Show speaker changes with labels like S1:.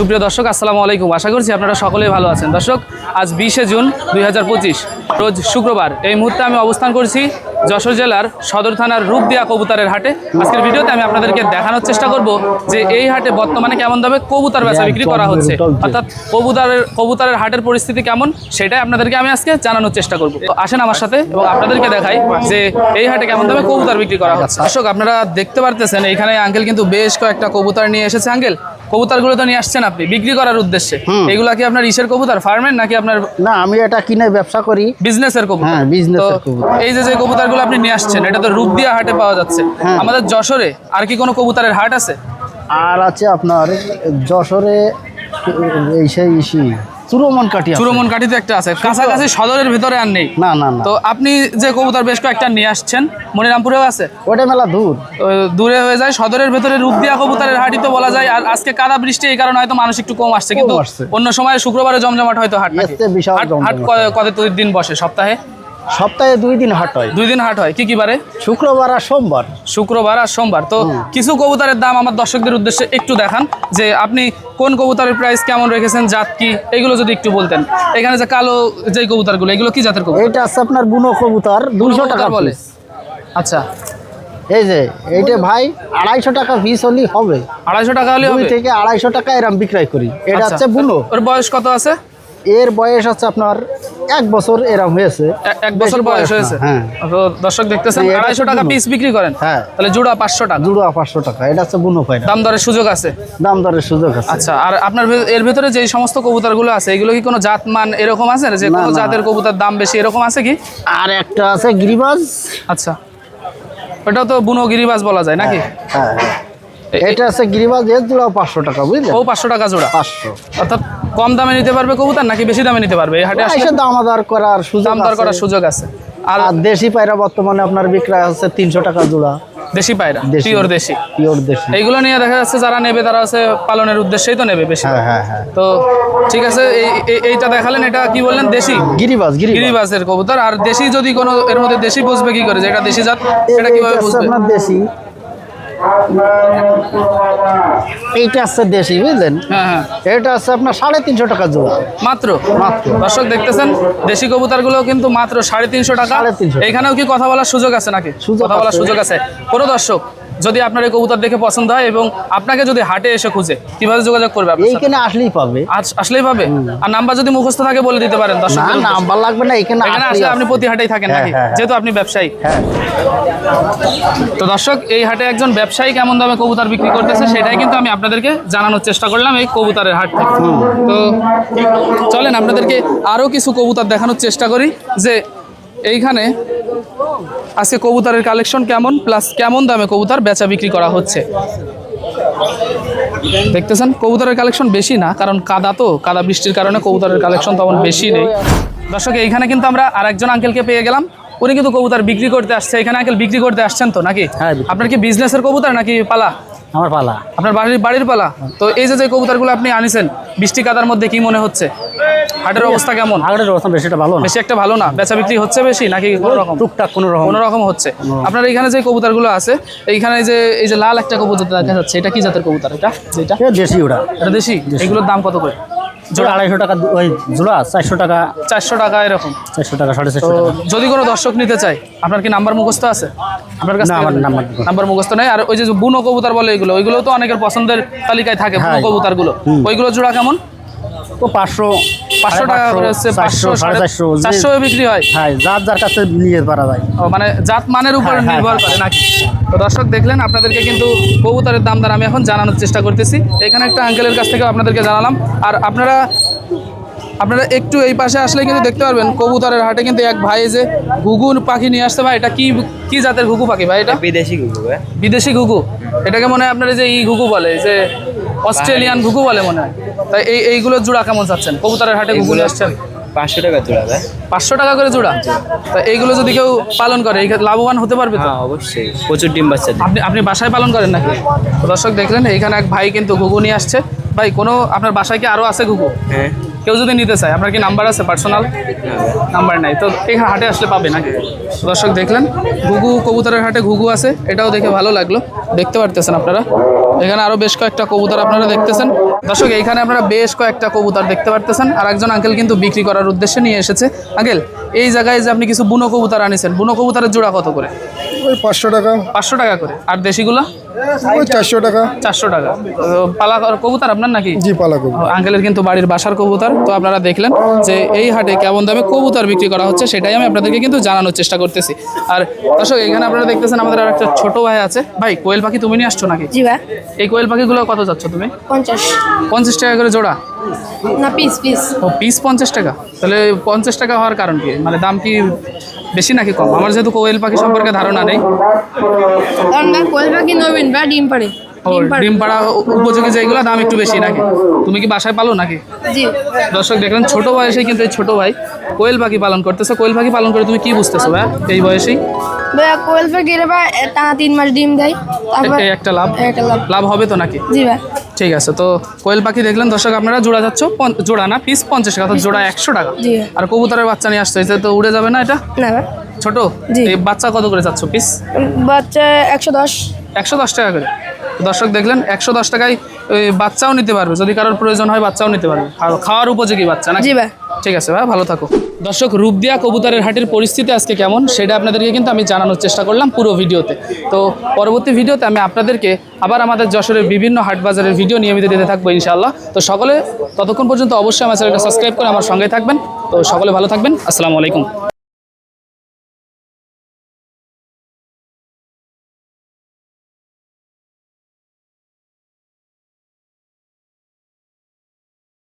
S1: সুপ্রিয় দর্শক, আসসালামু আলাইকুম। আশা করছি আপনারা সকলেই ভালো আছেন। দর্শক, আজ বিশে জুন দুই হাজার পঁচিশ, রোজ শুক্রবার। এই মুহূর্তে আমি অবস্থান করছি যশোর জেলার সদর থানার রূপদিয়া কবুতরের হাটে। আজকের ভিডিওতে আমি আপনাদেরকে দেখানোর চেষ্টা করব যে এই হাটে বর্তমানে কেমন দামে কবুতর বেচা বিক্রি করা হচ্ছে। অর্থাৎ কবুতরের কবুতরের হাটের পরিস্থিতি কেমন, সেটাই আপনাদেরকে আমি আজকে জানানোর চেষ্টা করব। তো আসেন আমার সাথে এবং আপনাদেরকে দেখাই যে এই হাটে কেমন দামে কবুতর বিক্রি করা হচ্ছে। দর্শক, আপনারা দেখতে পারতেছেন, এখানে আঙ্কেল কিন্তু বেশ কয়েকটা কবুতর নিয়ে এসেছে। আঙ্কেল কবুতরগুলো তো নিয়ে আসছেন আপনি বিক্রি করার উদ্দেশ্যে। এগুলা কি আপনার ইসের কবুতর ফার্মের নাকি আপনার
S2: না আমি এটা কিনে ব্যবসা করি।
S1: বিজনেসের কবুতর?
S2: হ্যাঁ,
S1: বিজনেসের
S2: এর কবুতর।
S1: এই যে যে কবুতরগুলো আপনি নিয়ে আসছেন এটা তো রূপদিয়া হাটে পাওয়া যাচ্ছে।
S2: হ্যাঁ।
S1: আমাদের যশোরে আর কি কোনো কবুতরের হাট আছে?
S2: আর আছে আপনার যশোরে এই সেই ইসি। চুরমন কাটি
S1: চুরমন কাঠিতে একটা আছে। কাছাকাছি সদরের ভিতরে আর নেই।
S2: না না না।
S1: তো আপনি যে কবুতর বেশ কয়েকটা নিয়ে আসছেন মনিরামপুরেও আছে?
S2: ওটা মেলা দূর।
S1: দূরে হয়ে যায়। সদরের ভেতরে রূপদিয়া কবুতরের হাটই তো বলা যায়। আর আজকে কাদা বৃষ্টি এই কারণে হয়তো মানুষ একটু কম আসছে। কিন্তু অন্য সময় শুক্রবারে জমজমাট হয়তো হাট হাট-। কত দিন বসে সপ্তাহে?
S2: সপ্তাহে দুই দিন হাট হয়।
S1: দুই দিন হাট হয়। কি কি বারে?
S2: শুক্রবার আর সোমবার।
S1: শুক্রবার আর সোমবার। তো কিছু কবুতরের দাম আমার দর্শকদের উদ্দেশ্যে একটু দেখান যে আপনি কোন কবুতরের প্রাইস কেমন রেখেছেন জাত কি এগুলো যদি একটু বলতেন। এখানে যে কালো যে কবুতরগুলো এগুলো কি জাতের কবুতর?
S2: এটা আছে আপনার বুনো কবুতর দুশো টাকা
S1: বলে? আচ্ছা।
S2: এই যে এইটা ভাই আড়াইশো টাকা পিস হলেই হবে।
S1: আড়াইশো টাকা হলে
S2: থেকে আড়াইশো টাকা এরম বিক্রয় করি। এটা
S1: আচ্ছা।
S2: হচ্ছে বুনো।
S1: ওর বয়স কত আছে?
S2: এর বয়স হচ্ছে আপনার এক বছর এরম হয়েছে।
S1: এক বছর বয়স হয়েছে?
S2: হ্যাঁ।
S1: দর্শক দেখতেছেন আড়াইশো টাকা পিস বিক্রি করেন?
S2: হ্যাঁ।
S1: তাহলে জুড়া পাঁচশো টাকা।
S2: জুড়া পাঁচশো টাকা এটা হচ্ছে বুনো পায়রা।
S1: দাম দরের সুযোগ আছে?
S2: দাম দরের সুযোগ আছে।
S1: আচ্ছা আর আপনার এর ভেতরে যে সমস্ত কবুতরগুলো আছে এগুলো কি কোনো জাত মান এরকম আছে? যে কোনো জাতের কবুতর দাম বেশি এরকম আছে কি?
S2: আর একটা আছে গিরিবাজ।
S1: আচ্ছা। ওটাও তো বুনো গিরিবাজ বলা যায় নাকি?
S2: হ্যাঁ
S1: এ-
S2: এটা আছে গিরিবাজ এর জোড়া পাঁচশো টাকা বুঝলেন?
S1: ও পাঁচশো টাকা জোড়া।
S2: পাঁচশো।
S1: অর্থাৎ কম দামে নিতে পারবে কবুতর নাকি বেশি দামে নিতে পারবে? এই হাটে আসলে
S2: দাম আদার করার সুযোগ
S1: দাম দর করার সুযোগ আছে। আর
S2: দেশি পায়রা বর্তমানে আপনার বিক্রয় হচ্ছে তিনশো টাকা জোড়া।
S1: দেশি পায়রা পিওর দেশি।
S2: পিওর দেশি।
S1: এইগুলো নিয়ে দেখা যাচ্ছে যারা নেবে তারা হচ্ছে পালনের উদ্দেশ্যেই তো নেবে বেশি।
S2: হ্যাঁ হ্যাঁ হ্যাঁ।
S1: তো ঠিক আছে এই- এই- এইটা দেখালেন এটা কি বললেন? দেশি?
S2: গিরিবাজ গিরিবাজ।
S1: গিরিবাজের কবুতর। আর দেশি যদি কোনো এর মধ্যে দেশি বুঝবে কি করে? যে এটা দেশি জাত এটা কীভাবে বুঝবে?
S2: আপনার দেশি এইটা আছে দেশি বুঝলেন?
S1: হ্যাঁ হ্যাঁ।
S2: এটা আছে আপনার সাড়ে তিনশো টাকা জোড়া।
S1: মাত্র?
S2: মাত্র।
S1: দর্শক দেখতেছেন দেশি কবুতরগুলো কিন্তু মাত্র সাড়ে তিনশো টাকা।
S2: 350 টাকা।
S1: এখানেও কি কথা বলার সুযোগ আছে নাকি? কথা বলার সুযোগ আছে। কোনো দর্শক যদি আপনার এই কবুতর দেখে পছন্দ হয় এবং আপনাকে যদি হাটে এসে খুঁজে কীভাবে যোগাযোগ করবে?
S2: এইখানে আসলেই পাবে।
S1: আসলেই পাবে? আর নাম্বার যদি মুখস্থ থাকে বলে দিতে পারেন দর্শক
S2: নাম্বার লাগবে না এখানে
S1: এখানে আসলে আপনি প্রতি হাটেই থাকেন
S2: হ্যাঁ,
S1: নাকি?
S2: হ্যাঁ, হ্যাঁ।
S1: যেহেতু আপনি ব্যবসায়ী।
S2: হ্যাঁ।
S1: তো দর্শক এই হাটে একজন ব্যবসায়ী কেমন দামে কবুতর বিক্রি করতেছে সেটাই কিন্তু আমি আপনাদেরকে জানানোর চেষ্টা করলাম এই কবুতরের হাট থেকে। তো চলেন আপনাদেরকে আরও কিছু কবুতর দেখানোর চেষ্টা করি যে এইখানে আজকে কবুতরের কালেকশন কেমন? প্লাস কেমন দামে কবুতর বেচা বিক্রি করা হচ্ছে? দেখতেছেন কবুতরের কালেকশন বেশি না কারণ কাদা তো কাদা বৃষ্টির কারণে কবুতরের কালেকশন তেমন বেশি নেই। দর্শক এইখানে কিন্তু আমরা আরেকজন আঙ্কেলকে পেয়ে গেলাম। উনি কিন্তু কবুতর বিক্রি করতে আসছে। এখানে আঙ্কেল বিক্রি করতে আসছেন তো নাকি?
S2: হ্যাঁ,
S1: আপনার কি বিজনেসের কবুতর নাকি পালা?
S2: আমার পালা।
S1: আপনার বাড়ির বাড়ির পালা? তো এই যে যে কবুতরগুলো আপনি আনিছেন বৃষ্টি কাদার মধ্যে কি মনে হচ্ছে? হাটের অবস্থা কেমন?
S2: হাটের অবস্থা বেশিটা ভালো না।
S1: বেশি একটা ভালো না? বেচা বিক্রি হচ্ছে বেশি নাকি কোনো রকম?
S2: টুকটাক কোনো রকম।
S1: কোনো রকম হচ্ছে। আপনার এখানে যে কবুতরগুলো আছে এইখানে যে এই যে লাল একটা কবুতর দেখা যাচ্ছে এটা কি জাতের কবুতর এটা? যেটা?
S2: এ দেশি ওটা।
S1: এটা দেশি। এগুলোর দাম কত করে?
S2: জোড়া আড়াইশো টাকা ওই জোড়া চারশো টাকা।
S1: চারশো টাকা এরকম।
S2: চারশো টাকা সাড়ে চারশো টাকা।
S1: যদি কোনো দর্শক নিতে চায় আপনার কি নাম্বার মুখস্থ আছে? আপনার কাছে
S2: আমার নাম্বার
S1: নাম্বার মুখস্থ। নেই। আর ওই যে বুনো কবুতর বলে এগুলো ওইগুলো তো অনেকের পছন্দের তালিকায় থাকে বুনো কবুতারগুলো ওইগুলো জোড়া কেমন?
S2: ও পাঁচশো
S1: পাঁচশো টাকা করে হচ্ছে পাঁচশো
S2: সাড়ে চারশো
S1: চারশো বিক্রি হয়?
S2: হ্যাঁ যার যার কাছে নিয়ে পারা যায়।
S1: ও, মানে জাত মানের উপর
S2: হ্যাঁ, হ্যাঁ,
S1: নির্ভর করে নাকি? তো দর্শক দেখলেন আপনাদেরকে কিন্তু কবুতরের দাম দর আমি এখন জানানোর চেষ্টা করতেছি। এখানে একটা আঙ্কেলের কাছ থেকে আপনাদেরকে জানালাম। আর আপনারা আপনারা একটু এই পাশে আসলে কিন্তু দেখতে পারবেন কবুতরের হাটে কিন্তু এক ভাই যে ঘুঘু পাখি নিয়ে আসতে ভাই এটা কি কি জাতের ঘুঘু পাখি ভাই এটা?
S3: বিদেশি ভাই।
S1: বিদেশি ঘুঘু? এটাকে মনে হয় আপনার যে ই ঘুঘু বলে যে অস্ট্রেলিয়ান ঘুঘু বলে মনে হয়। তাই এই এইগুলোর জোড়া কেমন যাচ্ছেন কবুতরের হাটে ঘুঘু নিয়ে আসছেন
S3: পাঁচশো টাকা জোড়া ভাই।
S1: পাঁচশো টাকা করে জোড়া? তা এইগুলো যদি কেউ পালন করে লাভবান হতে পারবে তো?
S3: হ্যাঁ অবশ্যই। প্রচুর ডিম বাচ্চা
S1: আপনি আপনি বাসায় পালন করেন নাকি? দর্শক দেখলেন এখানে এক ভাই কিন্তু ঘুঘু নিয়ে আসছে। ভাই কোনো আপনার বাসায় কি আরও আছে ঘুঘু?
S3: হ্যাঁ।
S1: কেউ যদি নিতে চায় আপনার কি নাম্বার আছে পার্সোনাল নাম্বার নাই। তো এখানে হাটে আসলে পাবে নাকি? দর্শক দেখলেন ঘুঘু কবুতরের হাটে ঘুঘু আছে এটাও দেখে ভালো লাগল। দেখতে পারতেছেন আপনারা? এখানে আরও বেশ কয়েকটা কবুতর আপনারা দেখতেছেন। দর্শক এইখানে আপনারা বেশ কয়েকটা কবুতর দেখতে পারতেছেন। আর একজন আঙ্কেল কিন্তু বিক্রি করার উদ্দেশ্যে নিয়ে এসেছে। আঙ্কেল এই জায়গায় যে আপনি কিছু বুনো কবুতর আনিছেন বুনো কবুতরের জোড়া কত করে?
S4: ওই পাঁচশো টাকা।
S1: পাঁচশো টাকা করে। আর দেশিগুলো?
S4: চারশো টাকা।
S1: চারশো টাকা। পালা কবুতর আপনার নাকি?
S4: জি পালা কবুতর
S1: আঙ্কেলের কিন্তু বাড়ির বাসার কবুতর। তো আপনারা দেখলেন যে এই হাটে কেমন দামে কবুতর বিক্রি করা হচ্ছে সেটাই আমি আপনাদেরকে কিন্তু জানানোর চেষ্টা করতেছি। আর দর্শক এখানে আপনারা দেখতেছেন আমাদের আর একটা ছোট ভাই আছে। ভাই কোয়েল পাখি তুমি নিয়ে আসছো নাকি?
S5: জি ভাই।
S1: এই কোয়েল পাখিগুলো কত যাচ্ছ তুমি?
S5: পঞ্চাশ।
S1: পঞ্চাশ টাকা করে জোড়া।
S5: না পিস পিস
S1: ও পিস পঞ্চাশ টাকা। তাহলে পঞ্চাশ টাকা হওয়ার কারণ কি? মানে দাম কি বেশি নাকি কম? আমার যেহেতু কোয়েল পাখি সম্পর্কে ধারণা নেই।
S5: কোয়েল পাখি নবীন ভাই ডিম পাড়ে। ডিম পাড়া।
S1: উপযোগী যেগুলো দাম একটু বেশি নাকি? তুমি কি বাসায় পালো নাকি?
S5: জি।
S1: দর্শক দেখলেন ছোট বয়সেই কিন্তু এই ছোট ভাই কোয়েল পাখি পালন করতেছে। কোয়েল পাখি পালন করে তুমি কি বুঝতেছো ভাই এই বয়সেই?
S5: ভাই কোয়েল পাখি টানা তিন মাস ডিম দেয়।
S1: একটা লাভ।
S5: একটা লাভ।
S1: লাভ হবে তো নাকি?
S5: জি ভাই।
S1: ঠিক আছে তো কোয়েল পাখি দেখলেন দর্শক আপনারা জোড়া যাচ্ছ জোড়া না পিস পঞ্চাশ টাকা তো জোড়া একশো টাকা। আর কবুতরের বাচ্চা নিয়ে আসছে তো উড়ে যাবে না এটা? ছোট। এই বাচ্চা কত করে যাচ্ছ পিস
S5: বাচ্চা একশো দশ।
S1: একশো দশ টাকা করে। দর্শক দেখলেন একশো দশ টাকায় বাচ্চাও নিতে পারবে যদি কারোর প্রয়োজন হয় বাচ্চাও নিতে পারবে। আর খাওয়ার উপযোগী বাচ্চা না
S5: জি ভাই।
S1: ঠিক আছে ভাই, ভালো থাকো। দর্শক, রূপদিয়া কবুতরের হাটের পরিস্থিতি আজকে কেমন সেটা আপনাদেরকে কিন্তু আমি জানানোর চেষ্টা করলাম পুরো ভিডিওতে। তো পরবর্তী ভিডিওতে আমি আপনাদেরকে আবার আমাদের যশোরের বিভিন্ন হাট বাজারের ভিডিও নিয়মিত দিতে থাকব ইনশাআল্লাহ। তো সকলে ততক্ষণ পর্যন্ত অবশ্যই আমার চ্যানেলটা সাবস্ক্রাইব করে আমার সঙ্গে থাকবেন। তো সকলে ভালো থাকবেন। আসসালামু আলাইকুম।